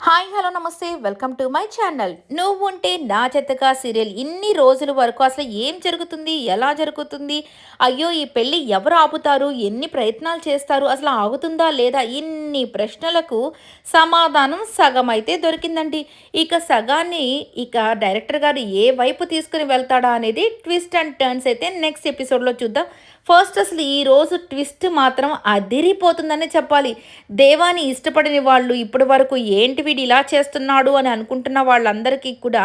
Hi hello నమస్తే. Welcome to my channel. నువ్వు ఉంటే నా చెత్తగా సీరియల్. ఇన్ని రోజుల వరకు అసలు ఏం జరుగుతుంది? ఎలా జరుగుతుంది? అయ్యో ఈ పెళ్ళి ఎవరు ఆపుతారు? ఎన్ని ప్రయత్నాలు చేస్తారు? అసలు ఆగుతుందా లేదా? ఇన్ని ప్రశ్నలకు సమాధానం సగం అయితే దొరికిందండి. ఇక సగాన్ని ఇక డైరెక్టర్ గారు ఏ వైపు తీసుకుని వెళ్తాడా అనేది ట్విస్ట్ అండ్ టర్న్స్ అయితే నెక్స్ట్ ఎపిసోడ్లో చూద్దాం. ఫస్ట్ అసలు ఈ రోజు ట్విస్ట్ మాత్రం అదిరిపోతుందనే చెప్పాలి. దేవాన్ని ఇష్టపడని వాళ్ళు ఇప్పటి వరకు ఏంటి వీడు ఇలా చేస్తున్నాడు అని అనుకుంటున్న వాళ్ళందరికీ కూడా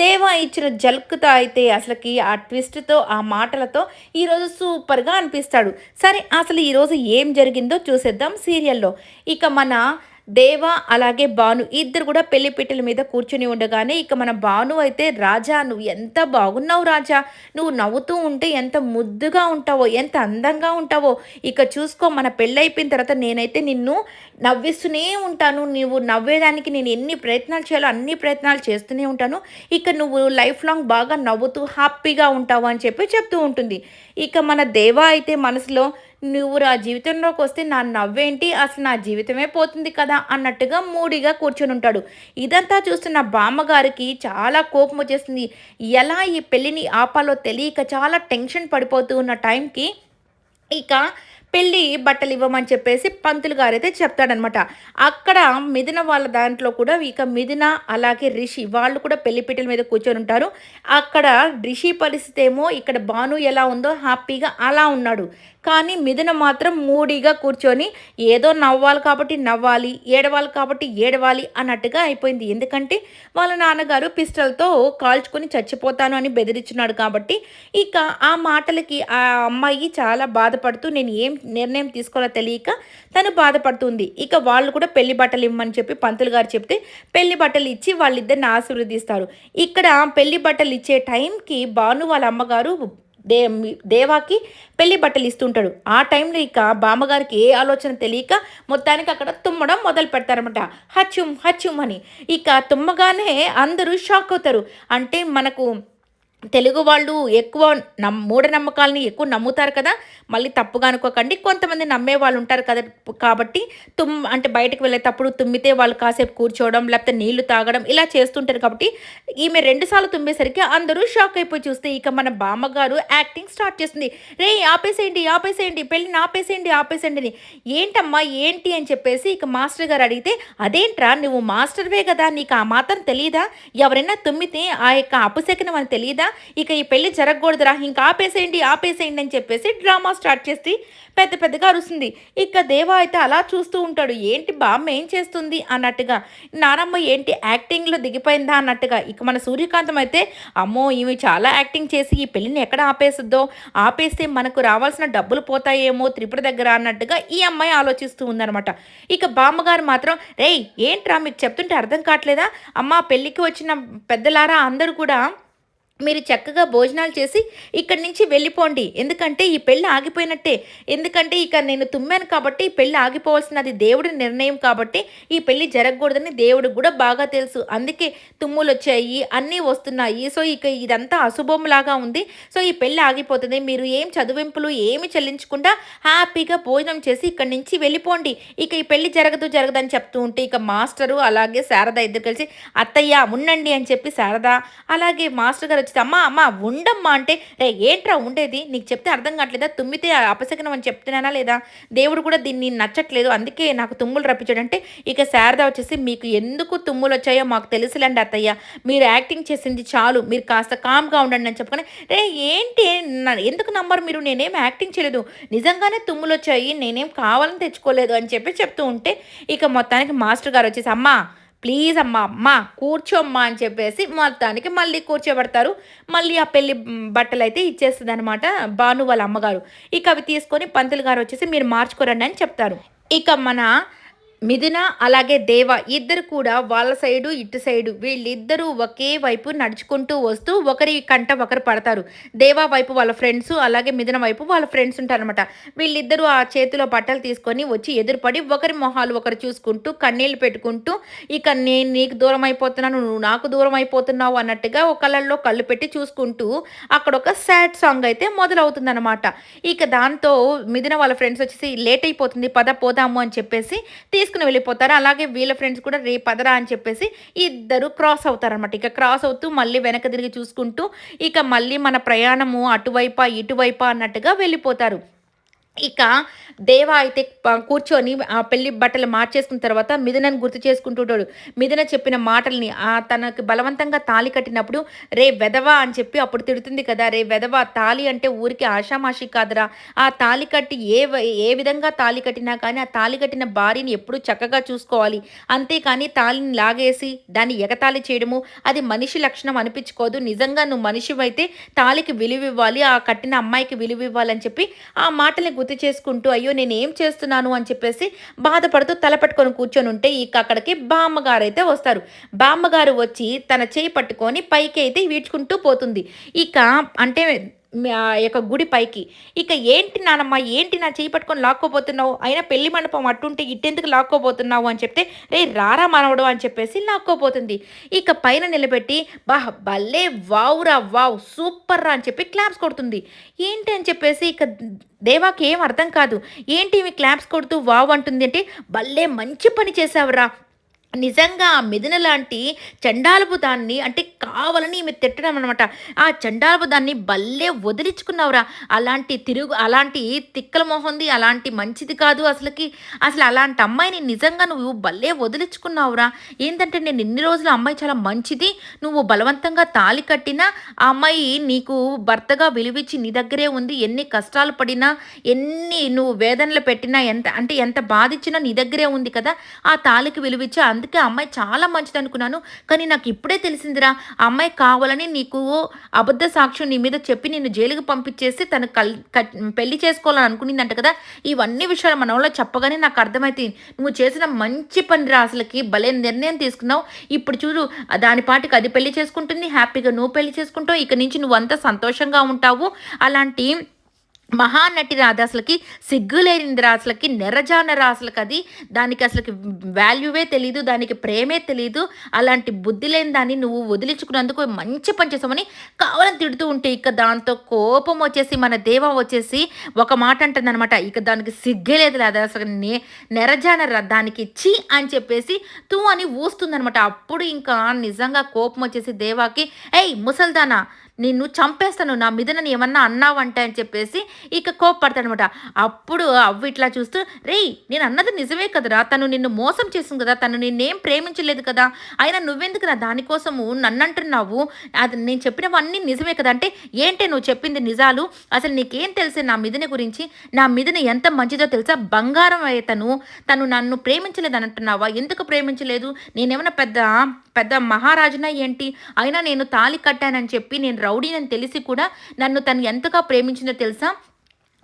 దేవా ఇచ్చిన జల్క్తో అయితే అసలుకి ఆ ట్విస్ట్తో ఆ మాటలతో ఈరోజు సూపర్గా అనిపిస్తాడు. సరే అసలు ఈరోజు ఏం జరిగిందో చూసేద్దాం సీరియల్లో. ఇక మన దేవ అలాగే భాను ఇద్దరు కూడా పెళ్ళి పిట్టల మీద కూర్చుని ఉండగానే ఇక మన భాను అయితే రాజా నువ్వు ఎంత బాగున్నావు రాజా. నువ్వు నవ్వుతూ ఉంటే ఎంత ముద్దుగా ఉంటావో ఎంత అందంగా ఉంటావో. ఇక చూసుకో మన పెళ్ళైపోయిన తర్వాత నేనైతే నిన్ను నవ్విస్తూనే ఉంటాను. నువ్వు నవ్వేదానికి నేను ఎన్ని ప్రయత్నాలు చేయాలో అన్ని ప్రయత్నాలు చేస్తూనే ఉంటాను. ఇక నువ్వు లైఫ్ లాంగ్ బాగా నవ్వుతూ హ్యాపీగా ఉంటావు అని చెప్పి చెప్తూ ఉంటుంది. ఇక మన దేవ అయితే మనసులో నువ్వు నా జీవితంలోకి వస్తే నా నవ్వేంటి? అసలు నా జీవితమే పోతుంది కదా? అన్నట్టుగా మూడిగా కూర్చొని ఉంటాడు. ఇదంతా చూస్తున్న బామ్మగారికి చాలా కోపం వచ్చేస్తుంది ఎలా ఈ పెళ్ళిని ఆపాలో తెలియక చాలా టెన్షన్ పడిపోతూ ఉన్న టైంకి ఇక పెళ్ళి బట్టలు ఇవ్వమని చెప్పేసి పంతులు గారైతే చెప్తాడనమాట. అక్కడ మిథున వాళ్ళ దాంట్లో కూడా ఇక మిథున అలాగే రిషి వాళ్ళు కూడా పెళ్ళి పీటల మీద కూర్చొని ఉంటారు. అక్కడ రిషి పరిస్థితి ఏమో ఇక్కడ భాను ఎలా ఉందో హ్యాపీగా అలా ఉన్నాడు. కానీ మిథున మాత్రం మూడీగా కూర్చొని ఏదో నవ్వాలి కాబట్టి నవ్వాలి ఏడవాలి కాబట్టి ఏడవాలి అన్నట్టుగా అయిపోయింది. ఎందుకంటే వాళ్ళ నాన్నగారు పిస్టల్తో కాల్చుకొని చచ్చిపోతాను అని బెదిరించున్నాడు కాబట్టి ఇక ఆ మాటలకి ఆ అమ్మాయి చాలా బాధపడుతూ నేను ఏం నిర్ణయం తీసుకోవాలో తెలియక తను బాధపడుతుంది. ఇక వాళ్ళు కూడా పెళ్ళి బట్టలు ఇమ్మని చెప్పి పంతులు గారు చెప్తే పెళ్ళి బట్టలు ఇచ్చి వాళ్ళిద్దరిని ఆశీర్వదిస్తారు. ఇక్కడ పెళ్ళి బట్టలు ఇచ్చే టైంకి భాను వాళ్ళ అమ్మగారు దే దేవాకి పెళ్ళి బట్టలు ఇస్తుంటాడు. ఆ టైంలో ఇక బామ్మగారికి ఏ ఆలోచన తెలియక మొత్తానికి అక్కడ తుమ్మడం మొదలు పెడతారనమాట హచ్చుమ్ హచ్యుమ్ అని. ఇక తుమ్మగానే అందరూ షాక్ అవుతారు. అంటే మనకు తెలుగు వాళ్ళు ఎక్కువ నమ్ మూఢనమ్మకాలని ఎక్కువ నమ్ముతారు కదా మళ్ళీ తప్పుగా అనుకోకండి. కొంతమంది నమ్మే వాళ్ళు ఉంటారు కదా కాబట్టి తుమ్ అంటే బయటకు వెళ్ళేటప్పుడు తుమ్మితే వాళ్ళు కాసేపు కూర్చోవడం లేకపోతే నీళ్ళు తాగడం ఇలా చేస్తుంటారు కాబట్టి ఈమె రెండుసార్లు తుమ్మేసరికి అందరూ షాక్ అయిపోయి చూస్తే ఇక మన బామ్మగారు యాక్టింగ్ స్టార్ట్ చేస్తుంది. రే ఆపేసేయండి ఆపేసేయండి పెళ్ళిని ఆపేసేయండి ఆపేసేయండి అని. ఏంటమ్మా ఏంటి? అని చెప్పేసి ఇక మాస్టర్ గారు అడిగితే అదేంట్రా నువ్వు మాస్టర్వే కదా నీకు ఆ మాత్రం తెలియదా ఎవరైనా తుమ్మితే ఆ యొక్క అపశకనం అని తెలియదా ఇక ఈ పెళ్ళి జరగకూడదురా ఇంకా ఆపేసేయండి ఆపేసేయండి అని చెప్పేసి డ్రామా స్టార్ట్ చేసి పెద్ద పెద్దగా అరుస్తుంది. ఇక దేవ అయితే అలా చూస్తూ ఉంటాడు ఏంటి బామ్మ ఏం చేస్తుంది? అన్నట్టుగా. నానమ్మ ఏంటి యాక్టింగ్లో దిగిపోయిందా? అన్నట్టుగా. ఇక మన సూర్యకాంతం అయితే అమ్మో ఇవి చాలా యాక్టింగ్ చేసి ఈ పెళ్ళిని ఎక్కడ ఆపేస్తుందో ఆపేస్తే మనకు రావాల్సిన డబ్బులు పోతాయేమో త్రిపుర దగ్గర అన్నట్టుగా ఈ అమ్మాయి ఆలోచిస్తూ ఉందనమాట ఇక బామ్మగారు మాత్రం రేయ్ ఏంట్రా మీకు చెప్తుంటే అర్థం కావట్లేదా? అమ్మ పెళ్ళికి వచ్చిన పెద్దలారా అందరూ కూడా మీరు చక్కగా భోజనాలు చేసి ఇక్కడి నుంచి వెళ్ళిపోండి. ఎందుకంటే ఈ పెళ్ళి ఆగిపోయినట్టే. ఎందుకంటే ఇక నేను తుమ్మాను కాబట్టి ఈ పెళ్ళి ఆగిపోవాల్సినది దేవుడి నిర్ణయం కాబట్టి ఈ పెళ్ళి జరగకూడదని దేవుడికి కూడా బాగా తెలుసు. అందుకే తుమ్ములు వచ్చాయి అన్నీ వస్తున్నాయి. సో ఇక ఇదంతా అశుభంలాగా ఉంది. సో ఈ పెళ్ళి ఆగిపోతుంది. మీరు ఏం చదువింపులు ఏమి చెల్లించకుండా హ్యాపీగా భోజనం చేసి ఇక్కడి నుంచి వెళ్ళిపోండి. ఇక ఈ పెళ్ళి జరగదు జరగదని చెప్తూ ఉంటే ఇక మాస్టరు అలాగే శారద ఇద్దరు కలిసి అత్తయ్య ఉండండి అని చెప్పి శారద అలాగే మాస్టర్ గారు వచ్చింది అమ్మ అమ్మ ఉండమ్మా అంటే రే ఏంట్రా ఉండేది? నీకు చెప్తే అర్థం కావట్లేదా? తుమ్మితే అపశకనం అని చెప్తున్నానా లేదా? దేవుడు కూడా దీన్ని నచ్చట్లేదు. అందుకే నాకు తుమ్ములు రప్పించాడంటే ఇక శారద వచ్చేసి మీకు ఎందుకు తుమ్ములు వచ్చాయో మాకు తెలుసులేండి అత్తయ్య. మీరు యాక్టింగ్ చేసింది చాలు. మీరు కాస్త కామ్గా ఉండండి అని చెప్పుకొని రే ఏంటి? ఎందుకు నంబర్ మీరు? నేనేం యాక్టింగ్ చేయలేదు. నిజంగానే తుమ్ములు వచ్చాయి. నేనేం కావాలని తెచ్చుకోలేదు అని చెప్పి చెప్తూ ఉంటే ఇక మొత్తానికి మాస్టర్ గారు వచ్చేసి అమ్మా ప్లీజ్ అమ్మా అమ్మ కూర్చోమ్మా అని చెప్పేసి మొత్తానికి మళ్ళీ కూర్చోబెడతారు. మళ్ళీ ఆ పెళ్ళి బట్టలు అయితే ఇచ్చేస్తుంది అనమాట భాను వాళ్ళ అమ్మగారు. ఇక అవి తీసుకొని పంతులు గారు వచ్చేసి మీరు మార్చుకోరండి అని చెప్తారు. ఇక మన మిథున అలాగే దేవ ఇద్దరు కూడా వాళ్ళ సైడు ఇటు సైడు వీళ్ళిద్దరూ ఒకే వైపు నడుచుకుంటూ వస్తూ ఒకరి కంట ఒకరు పడతారు. దేవా వైపు వాళ్ళ ఫ్రెండ్స్ అలాగే మిథున వైపు వాళ్ళ ఫ్రెండ్స్ ఉంటారనమాట వీళ్ళిద్దరూ ఆ చేతిలో బట్టలు తీసుకొని వచ్చి ఎదురుపడి ఒకరి మొహాలు ఒకరు చూసుకుంటూ కన్నీళ్ళు పెట్టుకుంటూ ఇక నేను నీకు దూరం అయిపోతున్నాను నువ్వు నాకు దూరం అయిపోతున్నావు అన్నట్టుగా ఒక కళ్ళల్లో కళ్ళు పెట్టి చూసుకుంటూ అక్కడ ఒక సాడ్ సాంగ్ అయితే మొదలవుతుందనమాట ఇక దాంతో మిథున వాళ్ళ ఫ్రెండ్స్ వచ్చేసి లేట్ అయిపోతుంది పద పోదాము అని చెప్పేసి తీసుకుని వెళ్ళిపోతారు? అలాగే వీళ్ళ ఫ్రెండ్స్ కూడా రే పదరా అని చెప్పేసి ఇద్దరు క్రాస్ అవుతారనమాట ఇక క్రాస్ అవుతూ మళ్ళీ వెనక తిరిగి చూసుకుంటూ ఇక మళ్ళీ మన ప్రయాణము అటువైపా ఇటువైపా అన్నట్టుగా వెళ్ళిపోతారు. ఇక దేవ అయితే కూర్చొని ఆ పెళ్ళి బట్టలు మార్చేసుకున్న తర్వాత మిథునను గుర్తు చేసుకుంటుంటాడు. మిథున చెప్పిన మాటల్ని ఆ తనకు బలవంతంగా తాళి కట్టినప్పుడు రే వెదవా అని చెప్పి అప్పుడు తిడుతుంది కదా రే వెదవా తాళి అంటే ఊరికి ఆషామాషి కాదురా. ఆ తాళి కట్టి ఏ ఏ విధంగా తాళి కట్టినా కానీ ఆ తాళి కట్టిన భార్యని ఎప్పుడూ చక్కగా చూసుకోవాలి. అంతేకాని తాళిని లాగేసి దాన్ని ఎగతాళి చేయడము అది మనిషి లక్షణం అనిపించుకోదు. నిజంగా నువ్వు మనిషివైతే తాళికి విలువ ఇవ్వాలి ఆ కట్టిన అమ్మాయికి విలువ ఇవ్వాలని చెప్పి ఆ మాటల్ని గుర్తు చేసుకుంటూ అయ్యో నేను ఏం చేస్తున్నాను? అని చెప్పేసి బాధపడుతూ తలపట్టుకొని కూర్చొని ఉంటే ఇక అక్కడికి బామ్మగారు అయితే వస్తారు. బామ్మగారు వచ్చి తన చేయి పట్టుకొని పైకి అయితే వీడ్చుకుంటూ పోతుంది. ఇక అంటే యొక్క గుడి పైకి. ఇక ఏంటి నానమ్మ ఏంటి నా చేయి పట్టుకొని లాక్కోపోతున్నావు అయినా పెళ్ళి మండపం అట్టుంటే ఇట్టెందుకు లాక్కోపోతున్నావు అని చెప్తే రే రారా మనవడు అని చెప్పేసి లాక్కోపోతుంది ఇక పైన నిలబెట్టి బా భలే వావురా వావ్ సూపర్ రా అని చెప్పి క్లాప్స్ కొడుతుంది. ఏంటి అని చెప్పేసి ఇక దేవాకి ఏం అర్థం కాదు. ఏంటి ఇవి క్లాప్స్ కొడుతూ వావ్ అంటుంది అంటే భలే మంచి పని చేసావురా నిజంగా ఆ మిథున లాంటి చండాలపు దాన్ని అంటే కావాలని ఈమె తిట్టడం అనమాట ఆ చండాలపు దాన్ని భలే వదిలించుకున్నావురా. అలాంటి తిరుగు అలాంటి తిక్కల మొహంది అలాంటి మంచిది కాదు అసలుకి. అసలు అలాంటి అమ్మాయిని నిజంగా నువ్వు భలే వదిలించుకున్నావురా. ఏంటంటే నేను ఇన్ని రోజులు అమ్మాయి చాలా మంచిది నువ్వు బలవంతంగా తాళి కట్టినా ఆ అమ్మాయి నీకు భర్తగా విలువిచ్చి నీ దగ్గరే ఉంది ఎన్ని కష్టాలు పడినా ఎన్ని నువ్వు వేదనలు పెట్టినా ఎంత అంటే ఎంత బాధించినా నీ దగ్గరే ఉంది కదా. ఆ తాళికి విలువిచ్చి అందుకే ఆ అమ్మాయి చాలా మంచిది అనుకున్నాను. కానీ నాకు ఇప్పుడే తెలిసిందిరా అమ్మాయి కావాలని నీకు అబద్ధ సాక్ష్యం నీ మీద చెప్పి నిన్ను జైలుకి పంపించేసి తను కల్ కట్- పెళ్ళి చేసుకోవాలని అనుకునిందంట కదా. ఇవన్నీ విషయాలు మన వాళ్ళ చెప్పగానే నాకు అర్థమైతే నువ్వు చేసిన మంచి పని రా అసలుకి భలే నిర్ణయం తీసుకున్నావు. ఇప్పుడు చూడు దాని పాటికి అది పెళ్ళి చేసుకుంటుంది హ్యాపీగా నువ్వు పెళ్ళి చేసుకుంటావు ఇక నుంచి నువ్వు అంతా సంతోషంగా ఉంటావు. అలాంటి మహానటి రాదు అసలుకి సిగ్గులేనిది రా అసలుకి నెరజాన రాసులకి అది దానికి అసలుకి వాల్యూవే తెలీదు దానికి ప్రేమే తెలీదు. అలాంటి బుద్ధి లేని దాన్ని నువ్వు వదిలించుకున్నందుకు మంచి పని చేసామని కావాలని తిడుతూ ఉంటే ఇక దాంతో కోపం వచ్చేసి మన దేవ వచ్చేసి ఒక మాట అంటుందన్నమాట. ఇక దానికి సిగ్గే లేదు లేదు అసలు నే నెరజాన రా దానికి చి అని చెప్పేసి తూ అని ఊస్తుందనమాట అప్పుడు ఇంకా నిజంగా కోపం వచ్చేసి దేవాకి ఏయ్ ముసల్దానా నిన్ను చంపేస్తాను నా మీదన ఏమన్నా అన్నావంటే అని చెప్పేసి ఇక కోప్పడతాడనమాట. అప్పుడు అవ్వి ఇట్లా చూస్తూ రేయ్ నేను అన్నది నిజమే కదరా. తను నిన్ను మోసం చేసింది కదా. తను నిన్నేం ప్రేమించలేదు కదా. అయినా నువ్వెందుకు నా దానికోసము నన్ను అంటున్నావు అది నేను చెప్పినవన్నీ నిజమే కదా. అంటే ఏంటే నువ్వు చెప్పింది నిజాలు? అసలు నీకేం తెలిసే నా మిదిన గురించి? నా మిదిన ఎంత మంచిదో తెలుసా? బంగారం అయ్యే తను. తను నన్ను ప్రేమించలేదు అని అంటున్నావా? ఎందుకు ప్రేమించలేదు? నేనేమన్నా పెద్ద పెద్ద మహారాజునా ఏంటి? అయినా నేను తాళి కట్టానని చెప్పి నేను రౌడీనని తెలిసి కూడా నన్ను తను ఎంతగా ప్రేమించిందో తెలుసా?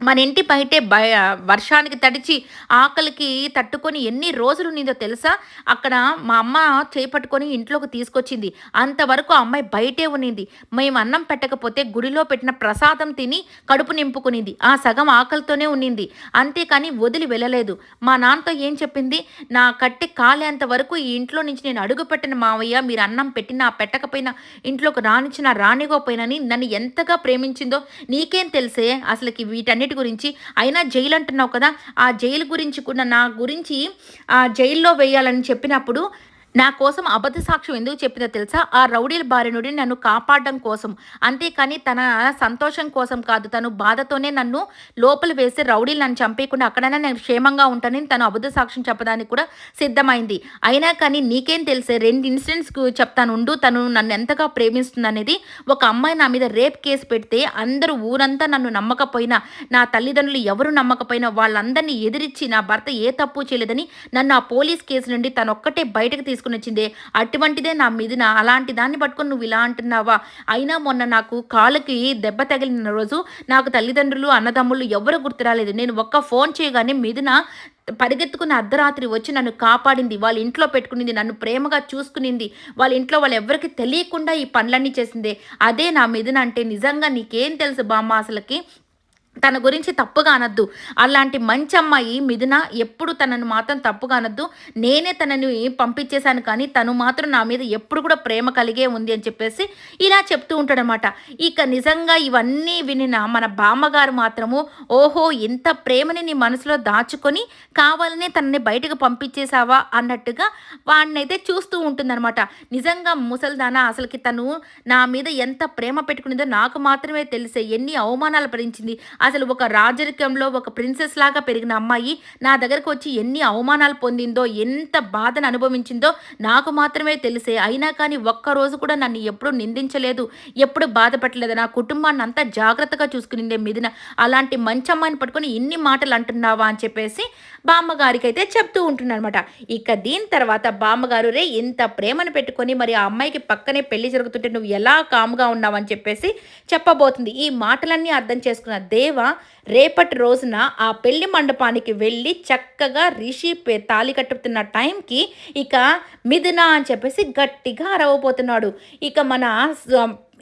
మన ఇంటి బయటే బయ వర్షానికి తడిచి ఆకలికి తట్టుకొని ఎన్ని రోజులు నీదో తెలుసా? అక్కడ మా అమ్మ చేపట్టుకొని ఇంట్లోకి తీసుకొచ్చింది. అంతవరకు ఆ అమ్మాయి బయటే ఉన్నింది మేము అన్నం పెట్టకపోతే గుడిలో పెట్టిన ప్రసాదం తిని కడుపు నింపుకునింది. ఆ సగం ఆకలితోనే ఉన్నింది అంతేకాని వదిలి వెళ్ళలేదు. మా నాన్నతో ఏం చెప్పింది? నా కట్టి కాలేంత వరకు ఈ ఇంట్లో నుంచి నేను అడుగు పెట్టిన మావయ్య. మీరు అన్నం పెట్టినా పెట్టకపోయినా ఇంట్లోకి రానిచ్చినా రానివ్వకపోయినని నన్ను ఎంతగా ప్రేమించిందో నీకేం తెలిసే? అసలుకి వీటన్నిటి గురించి. అయినా జైలు అంటున్నావు కదా ఆ జైలు గురించి కూడా నా గురించి ఆ జైల్లో వేయాలని చెప్పినప్పుడు నా కోసం అబద్ధ సాక్ష్యం ఎందుకు చెప్పిందో తెలుసా? ఆ రౌడీల బారి నుండి నన్ను కాపాడడం కోసం. అంతేకాని తన సంతోషం కోసం కాదు. తను బాధతోనే నన్ను లోపల వేసి రౌడీలు నన్ను చంపేయకుండా అక్కడైనా నేను క్షేమంగా ఉంటానని తను అబద్ధ సాక్ష్యం చెప్పడానికి కూడా సిద్ధమైంది. అయినా కానీ నీకేం తెలిసే? రెండు ఇన్సిడెంట్స్ చెప్తాను. ఉండు తను నన్ను ఎంతగా ప్రేమిస్తుందనేది ఒక అమ్మాయి నా మీద రేప్ కేసు పెడితే అందరూ ఊరంతా నన్ను నమ్మకపోయినా నా తల్లిదండ్రులు ఎవరు నమ్మకపోయినా వాళ్ళందరినీ ఎదిరించి నా భర్త ఏ తప్పు చేయలేదని నన్ను ఆ పోలీస్ కేసు నుండి తను ఒక్కటే బయటకు తీసుకుని వచ్చిందే. అటువంటిదే నా మీదిన అలాంటి దాన్ని పట్టుకొని నువ్వు ఇలా అంటున్నావా? అయినా మొన్న నాకు కాళ్ళకి దెబ్బ తగిలిన రోజు నాకు తల్లిదండ్రులు అన్నదమ్ములు ఎవరు గుర్తు రాలేదు. నేను ఒక్క ఫోన్ చేయగానే మీదిన పరిగెత్తుకున్న అర్ధరాత్రి వచ్చి నన్ను కాపాడింది. వాళ్ళ ఇంట్లో పెట్టుకునింది నన్ను ప్రేమగా చూసుకునింది. వాళ్ళ ఇంట్లో వాళ్ళు ఎవరికి తెలియకుండా ఈ పనులన్నీ చేసిందే. అదే నా మీదన అంటే నిజంగా నీకేం తెలుసు బామ్మ అసలుకి? తన గురించి తప్పుగా అనొద్దు. అలాంటి మంచి అమ్మాయి మిథున ఎప్పుడు తనను మాత్రం తప్పుగా అనొద్దు. నేనే తనని పంపించేశాను కానీ తను మాత్రం నా మీద ఎప్పుడు కూడా ప్రేమ కలిగే ఉంది అని చెప్పేసి ఇలా చెప్తూ ఉంటాడనమాట. ఇక నిజంగా ఇవన్నీ వినిన మన బామ్మగారు మాత్రము ఓహో ఇంత ప్రేమని నీ మనసులో దాచుకొని కావాలనే తనని బయటకు పంపించేశావా అన్నట్టుగా వాడినైతే చూస్తూ ఉంటుందన్నమాట నిజంగా ముసల్దానా అసలుకి తను నా మీద ఎంత ప్రేమ పెట్టుకునిందో నాకు మాత్రమే తెలిసే ఎన్ని అవమానాలు భరించింది. అసలు ఒక రాజరికంలో ఒక ప్రిన్సెస్ లాగా పెరిగిన అమ్మాయి నా దగ్గరకు వచ్చి ఎన్ని అవమానాలు పొందిందో ఎంత బాధను అనుభవించిందో నాకు మాత్రమే తెలిసే. అయినా కానీ ఒక్కరోజు కూడా నన్ను ఎప్పుడు నిందించలేదు ఎప్పుడు బాధపడలేదు. నా కుటుంబాన్ని అంతా జాగ్రత్తగా చూసుకునిందే మిదిన అలాంటి మంచి అమ్మాయిని పట్టుకొని ఇన్ని మాటలు అంటున్నావా అని చెప్పేసి బామ్మగారికి అయితే చెప్తూ ఉంటున్నానమాట ఇక దీని తర్వాత బామ్మగారు రే ఇంత ప్రేమను పెట్టుకొని మరి ఆ అమ్మాయికి పక్కనే పెళ్ళి జరుగుతుంటే నువ్వు ఎలా కాముగా ఉన్నావని చెప్పేసి చెప్పబోతుంది. ఈ మాటలన్నీ అర్థం చేసుకున్న దేవ్ రేపటి రోజున ఆ పెళ్ళి మండపానికి వెళ్ళి చక్కగా రిషి తాలి కట్టుతున్న టైంకి ఇక మిథున అని చెప్పేసి గట్టిగా అరవబోతున్నాడు. ఇక మన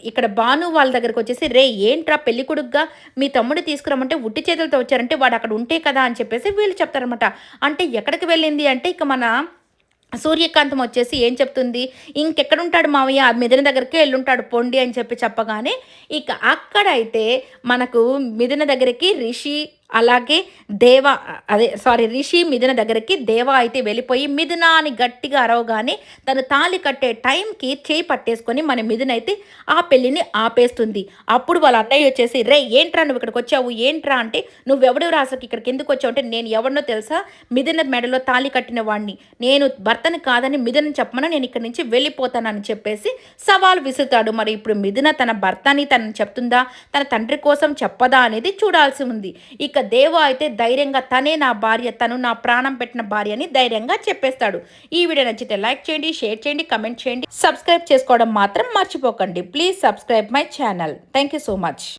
ఇక్కడ భాను వాళ్ళ దగ్గరకు వచ్చేసి రే ఏంట్రా పెళ్ళి కొడుగ్గా మీ తమ్ముడు తీసుకురమ్మంటే ఉట్టి చేతులతో వచ్చారంటే వాడు అక్కడ ఉంటే కదా? అని చెప్పేసి వీళ్ళు చెప్తారనమాట అంటే ఎక్కడికి వెళ్ళింది అంటే ఇక మన సూర్యకాంతం వచ్చేసి ఏం చెప్తుంది? ఇంకెక్కడుంటాడు మావయ్య? మిథున దగ్గరికి వెళ్ళుంటాడు పొండి అని చెప్పి చెప్పగానే ఇక అక్కడైతే మనకు మిథున దగ్గరికి రిషి అలాగే దేవ అదే సారీ రిషి మిథున దగ్గరికి దేవ అయితే వెళ్ళిపోయి మిథున అని గట్టిగా అరవగానే తను తాలి కట్టే టైంకి చేయి పట్టేసుకొని మన మిథున అయితే ఆ పెళ్ళిని ఆపేస్తుంది. అప్పుడు వాళ్ళ అన్నయ్య వచ్చేసి రే ఏంట్రా నువ్వు ఇక్కడికి వచ్చావు? ఏంట్రా? అంటే నువ్వెవడు రాసకి ఇక్కడికి ఎందుకు వచ్చావు? అంటే నేను ఎవరినో తెలుసా? మిథున మెడలో తాలి కట్టిన వాడిని నేను భర్తని కాదని మిథున చెప్పమని. నేను ఇక్కడి నుంచి వెళ్ళిపోతానని చెప్పేసి సవాల్ విసురుతాడు. మరి ఇప్పుడు మిథున తన భర్తని తనని చెప్తుందా? తన తండ్రి కోసం చెప్పదా అనేది చూడాల్సి ఉంది. ఇక ఇక దేవ అయితే ధైర్యంగా తనే నా భార్య తను నా ప్రాణం పెట్టిన భార్య అని ధైర్యంగా చెప్పేస్తాడు. ఈ వీడియో నచ్చితే లైక్ చేయండి షేర్ చేయండి కమెంట్ చేయండి. సబ్స్క్రైబ్ చేసుకోవడం మాత్రం మర్చిపోకండి. Please subscribe my channel. Thank you so much.